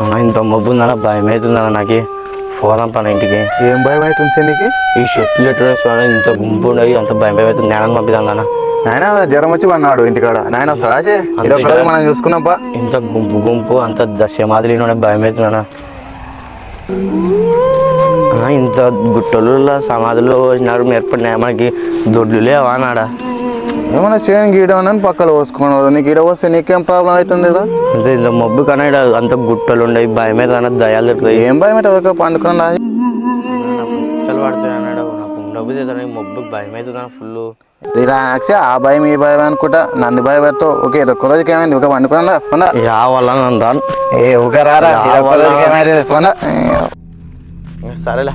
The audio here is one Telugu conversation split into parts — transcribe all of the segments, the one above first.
అన్న ఇంత మబ్బు ఉందన్న భయం అవుతుందన్న నాకు పోదాం పని ఇంటికి. ఏం భయం అవుతుంది నీకు? ఈ షెట్లు ఎట్లా ఇంత గుంపు ఉండయి అంత భయం భయం అవుతుంది. జ్ఞానం పంపిదాం నాయన జ్వరం వచ్చి పన్నాడు ఇంటికాడ. నాయన వస్తాడా చే? ఇది ఒక్కరోజు మనం చూసుకున్నాంపా ఇంత గుంపు గుంపు అంత దశ మాదిరి భయం అవుతుందన్న అన్న, ఇంత గుట్టలు సమాధులు వచ్చినారు ఏర్పడినాయి. మనకి దొడ్లు లేవా నాడ? ఏమన్నా చేయని గీయడం అని పక్కన పోసుకున్నాడు నీకు ఈడ వస్తే నీకేం ప్రాబ్లం అవుతుంది కదా ఇంత మబ్బు ఈడ అంత గుట్టలు ఉండయి భయం అవుతుంది దయాలు తిరుగుతాయి. ఏం భయం అయితే పండుకున్నా చల్ పడుతుంది అన్నాడు నాకు మబ్బు భయం అవుతుంది ఫుల్ ఆ భయం ఈ భయం అనుకుంటా. నన్ను భయపెడతావు. ఓకే ఇది ఒక్క రోజుకి ఏమైంది? ఒక పండుకున్నా నన్ను రాను. ఏ ఒక రారా? సరేలే.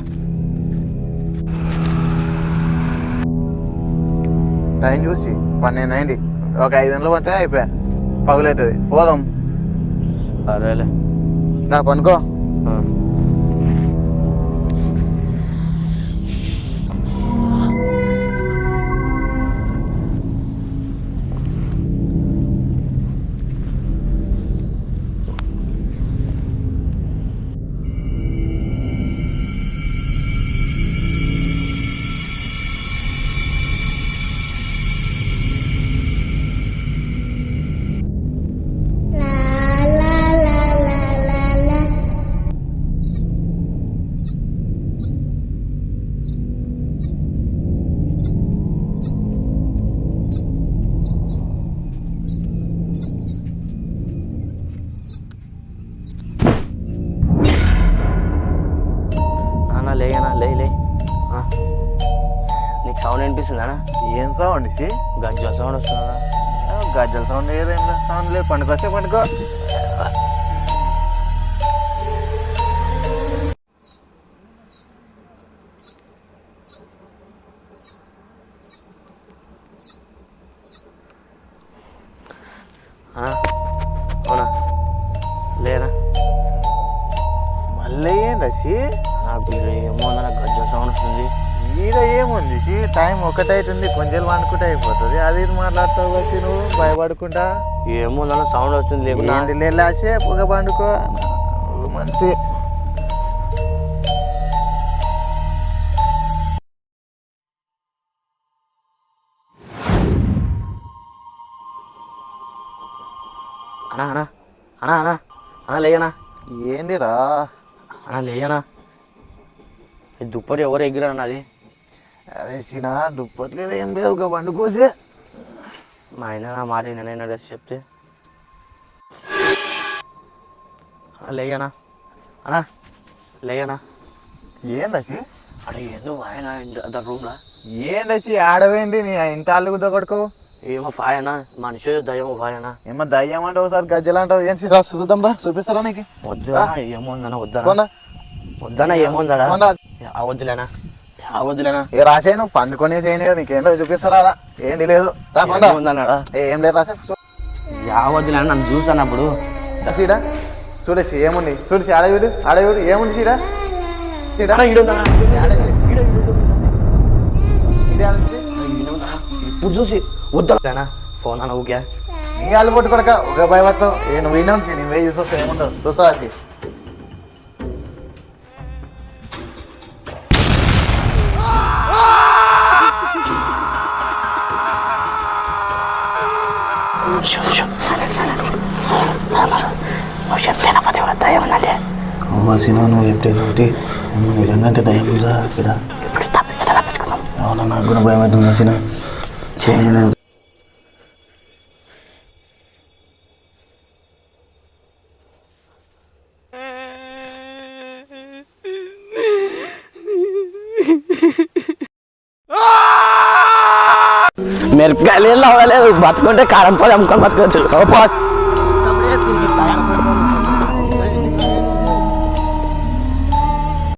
టైం చూసి పన్నెండు అయింది. ఒక ఐదు గంటలు పట్టే అయిపోయా. పగులవుతుంది పోదాం. సరేలే. నా పనుకో. సౌండ్ వినిపిస్తుందా ఏం సౌండ్ సి? గజ్జల సౌండ్ వస్తుందా గజ్జల సౌండ్ ఏం సౌండ్ లేదు. పండుకోసే పండుకో? అవునా? మళ్ళీ ఏంది నాకు ఏమో ఉందన్న గజ్జల సౌండ్ వస్తుంది. ఈడ ఏముంది? సి టైం ఒకటైతుంది కొంచెం అనుకుంటే అయిపోతుంది. అది ఇది మాట్లాడతావు kasi నువ్వు భయపడుకుంటా ఏమో సౌండ్ వస్తుంది లేకుండా లేలాసే పొగ పండుకో. మనిషి అన్నా అన్నా అన్నా అన్నా అన్నా లేయనా? ఏందిరా? అన్నా లేయనా? దుప్పటి ఎవరు ఎగిరా అది అరే సినా దుప్పట్లేదు ఏం లేవు ఒక పండుకోసే మా ఆయన నా మాట నేను డ్రెస్ చెప్తే. లేయనా అన్నా లేయనా ఏందసి అరే ఏందో ఆయన ద రూమ్లా? ఏందసి ఆడవేంటి నీ ఇంత అల్లు కొడుకో? ఏమో ఫాయన మనిషి దయ్యమో ఫాయన? ఏమో దయ్యం అంటావు ఒకసారి గజ్జలు అంటావు ఏం సిరా చూద్దాం రా చూపిస్తారా నీకు? వద్దా వద్దనా కొన్నా. వద్దనా ఏముందడా కొన్నా. ఏ రాసే నువ్వు. పండుకొని చేయని కదా నీకేందో చూపిస్తారా రా. లేదు పండా ఏముందన్నాడా? ఏం లేదు రాసే యావద్దులేనా నన్ను చూస్తానప్పుడు. సీడా చూడేసి ఏముంది. ఆడ చూడు ఆడ చూడు ఏముంది సీడా ఇది ఆడేసి ఇప్పుడు చూసి. వద్దనా ఫోన్ అన్న ఊకే నీ అల్లు కొట్టు కొడక ఒక భయపడతావు ఏ నువ్వు విన్నా ఉంచి నువ్వే చూసొస్తా. ఏముండవు చూసా రాసి చెప్తేనా అవ్వాసిన నువ్వు చెప్తే ఒకటి నిజంగా అంటే దయ్యం ఉందా ఇక్కడ ఇప్పుడు తప్పి ఎట్లా తప్పించుకుందాం అవునా నాకు కూడా భయం అవుతుంది వచ్చిన చేయను మిరపకాయలు అవ్వలేదు బతుకుంటే కారం పొలం అమ్ముకొని బతకొచ్చు